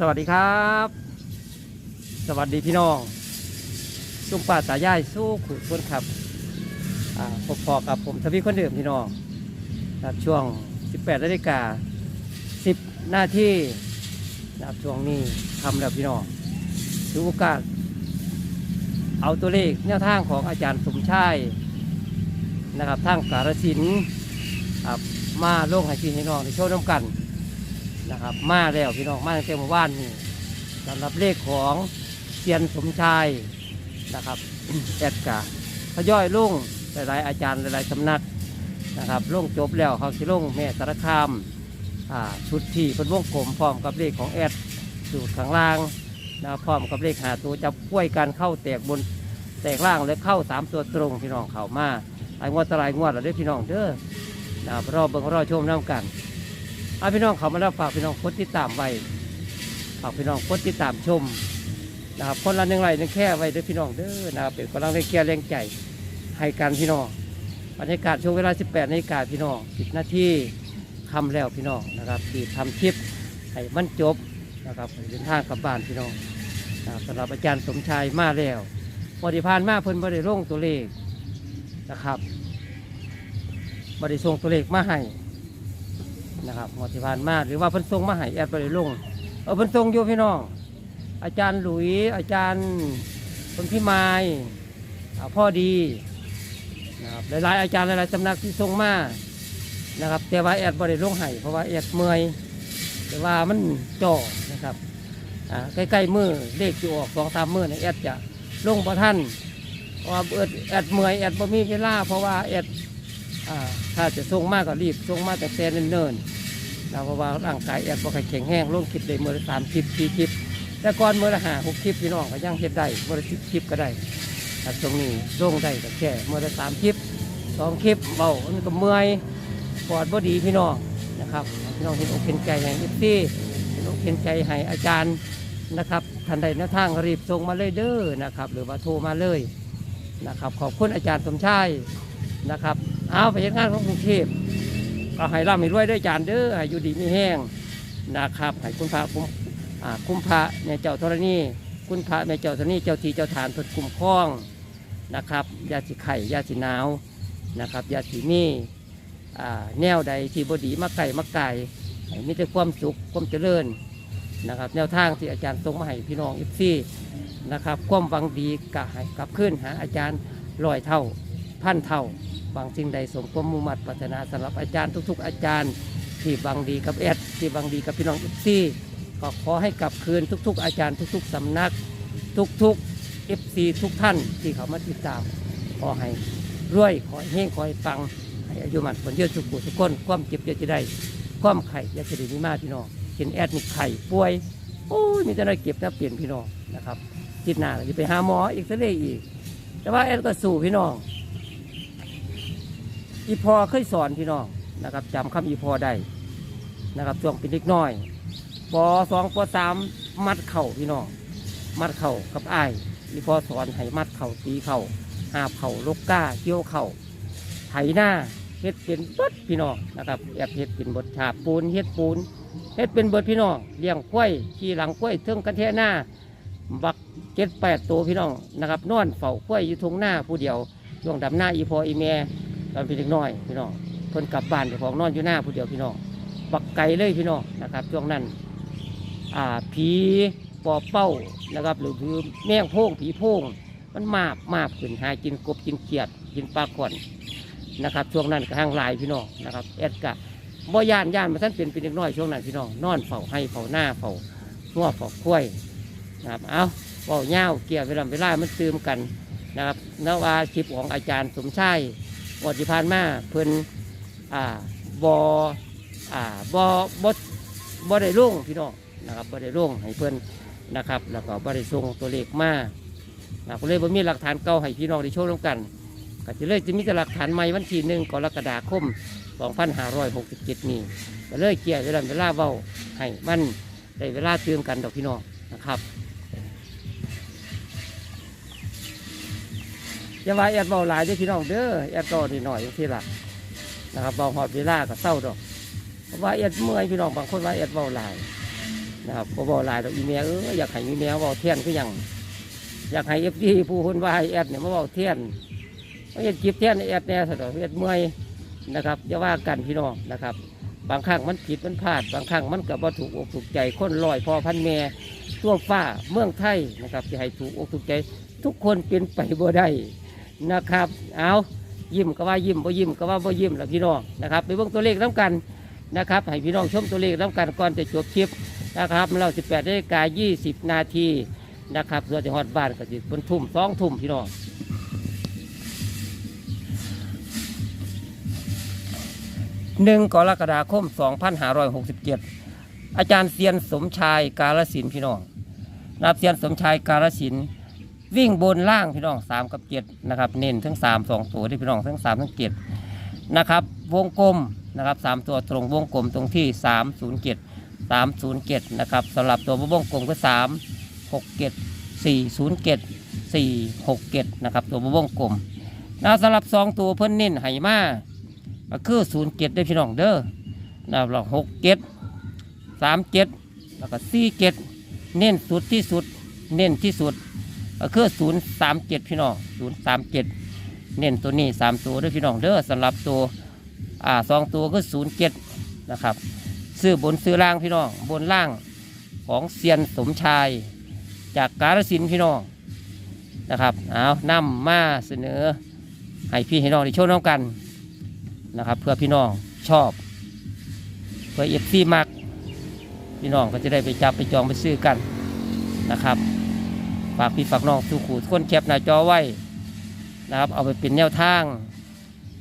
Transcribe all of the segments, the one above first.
สวัสดีครับ สวัสดีพี่น้องลุงป้าตายายสู้ขุดพ้นขับพบพอกับผมทวีคนเดิมพี่น้องนะครับช่วง 18นาฬิกา10หน้าที่นะครับช่วงนี้ทำแล้วพี่น้องถือโอกาสเอาตัวเลขแนวทางของอาจารย์สมชายนะครับทางสารสินครับมาลงให้พี่ให้น้องในโชว์น้ำกัน นะครับ มาแล้วพี่น้องมาตั้งแต่เมื่อวานนี่สำหรับเลขของเซียนสมชายนะครับแอดกาทยอยลุงหลายๆอาจารย์หลายๆสำนักนะครับลุงจบแล้วเขาสิลงแม่สารคามอ่าชุดที่เป็นวงกลมพร้อมกับเลขของแอดสูตรข้างล่างนะพร้อมกับเลขหาตัวจับกล้วยการเข้าแตกบนแตกล่างและเข้าสามตัวตรงพี่น้องเข้ามาไอ้งวดตะไลายงวดเราได้อพี่น้องเด้อนะครับรอเบิ่งรอชมน้ำกัน เอาพี่น้องเขามาแล้วฝากพี่น้องกดติดตามไว้ฝากพี่น้องกดติดตามชมนะครับคนละหนึ่งไลค์หนึ่งแค่ไว้เด้วยพี่น้องเด้อนะครับเป็นกำลังแรงแก่แรงใจให้กันพี่น้องบรรยากาศช่วงเวลา 18นาฬิกาพี่น้อง10นาทีคำแล้วพี่น้องนะครับที่ทำคลิปให้มันจบนะครับเดินทางกลับบ้านพี่น้องนะครับสำหรับอาจารย์สมชายมาแล้วบริพานมาเพิ่นบริร่งตัวเลขนะครับบริส่งตัวเลขมาให้ นะครับหมอที่ผ่านมาหรือว่าเพิ่นส่งมาให้แอดไปเลยลงเออเพิ่นส่งอยู่พี่น้อง อาจารย์หลุย อาจารย์คนพี่ไม้อ่พ่อดีนะครับหลายๆอาจารย์หลายๆสำนักที่ส่งมานะครับ แต่ว่าแอดบริลงให้เพราะว่าแอดเมื่อยแต่ว่ามันจ่อนะครับใกล้ๆมือเลขจะออกสองสามมือเนี่ยแอดจะลงประท่านเพราะว่าเอิดแอดเมื่อยแอดบ่มีเวลาเพราะว่าแอดถ้าจะส่งมากก็รีบส่งมากแต่แต่เนิ่นๆ นะเพราะว่าร่างกายแอดบ่ค่อยแข็งแห้งลงคลิปได้เมื่อละสามคลิปสี่คลิป แต่ก่อนเมื่อละห้าหกคลิปพี่น้องก็ยังเฮ็ดได้เมื่อละสิบคลิปก็ได้แต่ตรงนี้ลงได้ก็แค่เมื่อละสามคลิปสองคลิปเบามันก็เมื่อยปอดบ่ดีพี่น้องนะครับพี่น้องเห็นอกเห็นใจให้เอฟซีเห็นอกเห็นใจให้อาจารย์นะครับทันใดแนวทางรีบส่งมาเลยเด้อนะครับ หรือว่าโทรมาเลยนะครับ ขอบคุณอาจารย์สมชายนะครับ เอาไปเฮ็ดงานของกรุงเทพ ก็ให้ร่ำให้รวยด้วยจานเด้อให้อยู่ดีม่แห้งนะครับให้คุณพระคุ้มคุ้มพระในเจ้าธรณีคุณพระในเจ้าธรณีเจ้าทีเจ้าฐานเพิ่นคุ้มครองนะครับยาสิไข่ยาสิหนาวนะครับยาสิมีอ่าแนวใดที่บดีมาไก่มาไก่ให้มีแต่ความสุขความเจริญนะครับ แนวทางที่อาจารย์ทรงมาให้พี่น้องอิฟซี่นะครับ ความหวังดีกับขึ้นหาอาจารย์ร้อยเท่าพันเท่า บางสิ่งใดสมความมุ่งมั่นปรารถนาสำหรับอาจารย์ทุก ๆ อาจารย์ ที่บางดีกับแอดที่บางดีกับพี่น้องเอฟซีก็ขอให้กลับคืนทุก ๆ อาจารย์ทุก ๆสำนัก ทุกๆเอฟซีทุกท่านที่เขามาติดตามขอให้รวยขอให้เฮงขอให้ปังให้อายุมันผลเยอะสุขุทุกคนความเจ็บเยอะจะได้ความไข่ยากจะได้มีมากพี่น้องเห็นแอดนี่ไข่ป่วยโอ้ยมีแต่ได้เก็บแต่เปลี่ยนพี่น้องนะครับจิตหนาจะไปหาหมออีกซะเลยอีก แต่ว่าแอดก็สู้พี่น้อง อีพอเคยสอนพี่น้องนะครับจำคำอีพอได้นะครับช่วงเป็นเล็กน้อยปสองปสามมัดเข่าพี่น้องมัดเข่ากับไอ้อีพอสอนให้มัดเข่าตีเข่าหาเข่าลกก้าเกี่ยวเข่าไถหน้าเฮ็ดเป็นบดพี่น้องนะครับแอบเฮ็ดเป็นบทฉาบปูนเฮ็ดปูนเฮ็ดเป็นบดพี่น้องเลี้ยงกล้วยขี่หลังกล้วยเทิงกระแทหน้าบักเจ็ดแปดตัวพี่น้องนะครับนอนเฝ้ากล้วยอยู่ทงหน้าผู้เดียวช่วงดำหน้าอีพออีแม่ ตอนเป็นเด็กน้อยพี่น้องเพิ่นกลับบ้านเดี๋ยวของนอนอยู่หน้าผู้เดียวพี่น้องบักไก่เลยพี่น้องนะครับช่วงนั้นอ่าผีปอบเป้านะครับหรือคือแมงโพงผีโพงมันมาบมาบขึ้นหากินกบกินเขียด กินปลาก่อนนะครับช่วงนั้นก็ห้างลายพี่น้องนะครับแอดกะบ่ย่านย่านมาท่านเป็นเป็นเด็กน้อยช่วงนั้นพี่น้องนอนเฝ้าให้เฝ้าหน้าเฝ้าหัวเฝ้าคุ้ยนะครับเอาเฝ้าเงาวเกี่ยวเวลาเวลามันตืมกันนะครับนว่าคลิปของอาจารย์สมชาย วดที่ผ่านมาเพิ่นอ่าบอ่าบอบอบอได้ลงพี่น้องนะครับบอได้ลงให้เพิ่นนะครับ แล้วก็บอได้ส่งตัวเลขมานะก็เลยบ่มีหลักฐานเก่าให้พี่น้องได้โชว์ร่วมกันก็จะเลยจะมีแต่หลักฐานใหม่วันที่หนึ่งกรกฎาคม 2567 นี้ก็เลยเกี่ยเวลาเวลาเว้าให้มันได้เวลาเตือนกันดอกพี่น้องนะครับ อย่าว่าแอดเบาหลายเด้อพี่น้องเด้อแอดก็นิดหน่อยอย่างที่ละนะครับเบาหอดเวลาก็เศร้าดอกเพราะว่าแอดเมื่อยพี่น้องบางคนว่าแอดเบาหลายนะครับก็บอกหลายดอกอีเมลเอออยากให้อีเมลบอกเทียนก็ยังอยากให้เอฟซีผู้คนว่าให้แอดเนี่ยมาบอกเทียนเขาเห็นจิบเทียนแอดแน่สะดอกเอ็ดเมื่อยนะครับอย่าว่ากันพี่น้องนะครับ บางครั้งมันผิดมันพลาด บางครั้งมันกับว่าถูกอกถูกใจคนลอยพอพันแม่ทั่วฟ้าเมืองไทยนะครับจะให้ถูกอกถูกใจทุกคนเป็นไปบ่ได้ นะครับเอายิ้มก็ว่ายิ้มบ่ยิ้มก็ว่าบ่ยิ้มแล้วพี่น้องนะครับไปเบิ่งตัวเลขน้ำกันนะครับให้พี่น้องชมตัวเลขน้ำกันก่อนจะจบคลิปนะครับเรา 18นาฬิกา20 นาทีนะครับส่วนจะฮอดบ้านก็สิเป็นทุ่มสองทุ่มพี่น้องหนึ่งกรกฎาคม 2567 อาจารย์เซียนสมชายกาลสินพี่น้องนับเซียนสมชายกาลสิน์ วิ่งบนล่างพี่น้องสามกับเจ็ดนะครับ เน้นทั้งสามสองตัวที่พี่น้องทั้งสามทั้งเจ็ดนะครับ วงกลมนะครับสามตัวตรงวงกลมตรงที่สามศูนย์เจ็ดสามศูนย์เจ็ดนะครับสำหรับตัววงกลมก็สามหกเจ็ดสี่ศูนย์เจ็ดสี่หกเจ็ดนะครับ ตัววงกลมนะสำหรับสองตัวเพิ่นเน้นไหมาก็คือศูนย์เจ็ดได้พี่น้องเด้อนะครับหกเจ็ดสามเจ็ดแล้วก็สี่เจ็ดเน้นสุดที่สุด เน้นที่สุด ก็คือศูนย์สามเจ็ดพี่น้องศูนย์สามเจ็ดเน้นตัวนี้สามตัวด้วยพี่น้องเด้อสำหรับตัวอ่าสองตัวก็ศูนย์เจ็ดนะครับซื้อบนซื้อล่างพี่น้องบนล่างของเซียนสมชาย จากกาฬสินพี่น้องนะครับเอานำมาเสนอให้พี่ให้น้องได้โชว์น้องกันนะครับ เพื่อพี่น้องชอบ เพื่อเอฟซีมักพี่น้องก็จะได้ไปจับไปจองไปซื้อกันนะครับ ฝากพี่ฝากน้องสู่ขู่คนแคปหน้าจอไว้นะครับ เอาไปเป็นแนวทาง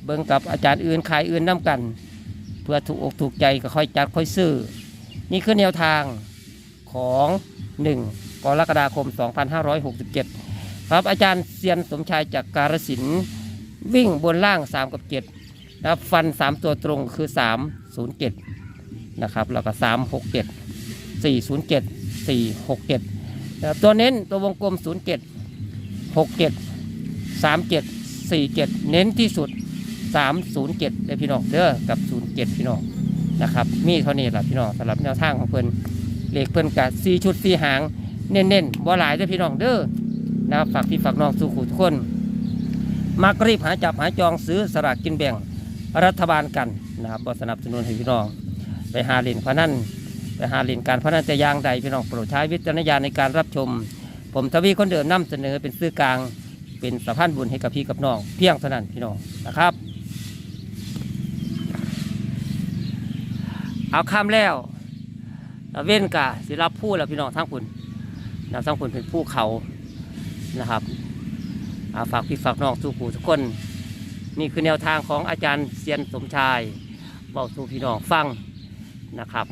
เบิ่งกับอาจารย์อื่นขายอื่นน้กัน เพื่อถูกอกถูกใจก็ค่อยจัดค่อยซื้อ นี่คือแนวทางของ 1 กรกฎาคม 2567 ครับอาจารย์เซียนสมชายจากการสินวิ่งบนล่าง 3 กับ 7 นะครับฟัน 3 ตัวตรงคือ 307 นะครับ แล้วก็ 367 407 467 นะครับตัวเน้นตัววงกลม 0 7 6 7 3 7 4 7 เน้นที่สุด 3 0 7เลยพี่น้องเด้อกับ 0 7 พี่น้องนะครับมีเท่านี้แหละพี่น้องสำหรับแนวทางของเพิ่อนเลขเพิ่อนกับ4ชุด4หาง เน้นๆบ่หลายเด้อพี่น้องเด้อนะครับฝากพี่ฝากน้องสู่ขู่ทุกคนมากรีบหาจับหาจองซื้อสลากกินแบ่งรัฐบาลกันนะครับบสนับสนุนให้พี่น้อง ไปหาเล่นพนัน ไปหาเล่นการพนันแต่ยางใดพี่น้องโปรดใช้วิจารณญาณในการรับชม ผมทวีคนเดิมนำเสนอเป็นสื่อกลางเป็นสะพานบุญให้กับพี่กับน้องเพียงเท่านั้นพี่น้องนะครับ เอาข้ามแล้วลเว้นกะสิรับผู้แล้วพี่น้องทั้งคุณนะทั้งคุณเป็นผู้เขานะครับอาฝากพี่ฝากน้องสู่ผู้ทุกคน นี่คือแนวทางของอาจารย์เซียนสมชายบอกสู่พี่น้องฟังนะครับ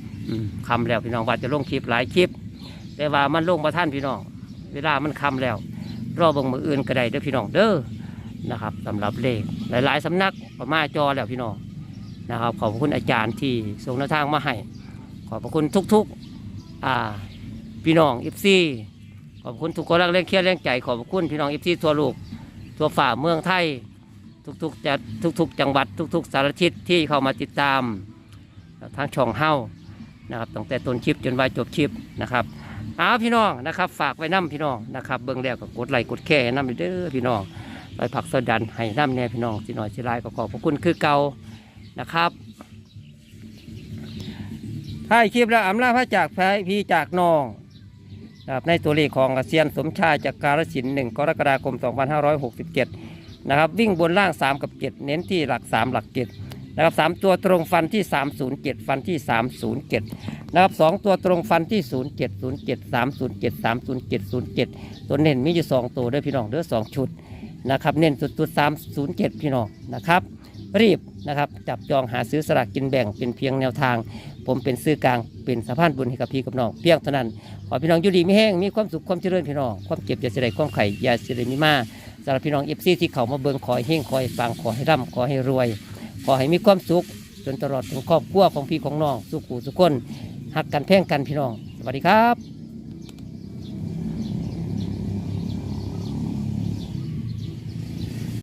คำแล้วพี่น้องว่าจะลงคลิปหลายคลิป แต่ว่ามันลงมาท่านพี่น้อง เวลามันคำแล้ว รอบงมืออื่นก็ได้เด้อพี่น้องเด้อนะครับสำหรับเลขหลาย ๆสำนักก็มาจอแล้วพี่น้องนะครับ ขอบคุณอาจารย์ที่ส่งแนวทางมาให้ขอบคุณทุกๆอ่าพี่น้องอิฟซีขอบคุณทุกคนรักเล่นเครียดเล่นใจขอบคุณพี่น้องอิฟซีทั่วโลกทั่วฝ่าเมืองไทย ทุกๆจะทุกๆ จังหวัดทุก ๆ สารทิศที่เข้ามาติดตามทางช่องเฮ้า นะครับตั้งแต่ต้นคลิปจนวาจบคลิปนะครับเอาพี่น้องนะครับ ฝากไว้น้ำพี่น้องนะครับ เบื้องแล้วก็กดไลค์กดแค่ให้น้ำเด้อพี่น้องไปผักสะดันให้น้ำแน่พี่น้องสิหน่อยสิหลายก็ขอบพระคุณคือเก่านะครับท้ายคลิปแล้วอำลาพระจากพี่จากน้องนะครับในตัวเลขของอาเซียนสมชายจากการสินหนึ่งกรกฎาคม 2567 นะครับ วิ่งบนล่าง 3 กับ 7 เน้นที่หลัก 3 หลัก 7 นะครับสามตัวตรงฟันที่307ฟันที่307นะครับสองตัวตรงฟันที่0707 307 307 07ตัวเน้นมีอยู่2ตัวด้อพี่น้องเด้อ2ชุดนะครับเน้นสุดๆ307พี่น้องนะครับรีบนะครับจับจองหาซื้อสลากกินแบ่งเป็นเพียงแนวทาง ผมเป็นซื้อกลางเป็นสะพานบุญให้กับพี่กับน้องเพียงเท่านั้นขอพี่น้องอยู่ดีไม่แห้งมีความสุขความเจริญพี่น้องความเจ็บอย่าเสียดายความไข่อย่าเสียดายมีมาสำหรับพี่น้องเอฟซีที่เขามาเบิ่งขอให้เฮงขอให้ฟังขอให้ร่ำขอให้รวย ขอให้มีความสุข จนตลอดถึงครอบครัวของพี่ของน้อง สุขุสุขคนหักกันแพ่งกันพี่น้อง สวัสดีครับ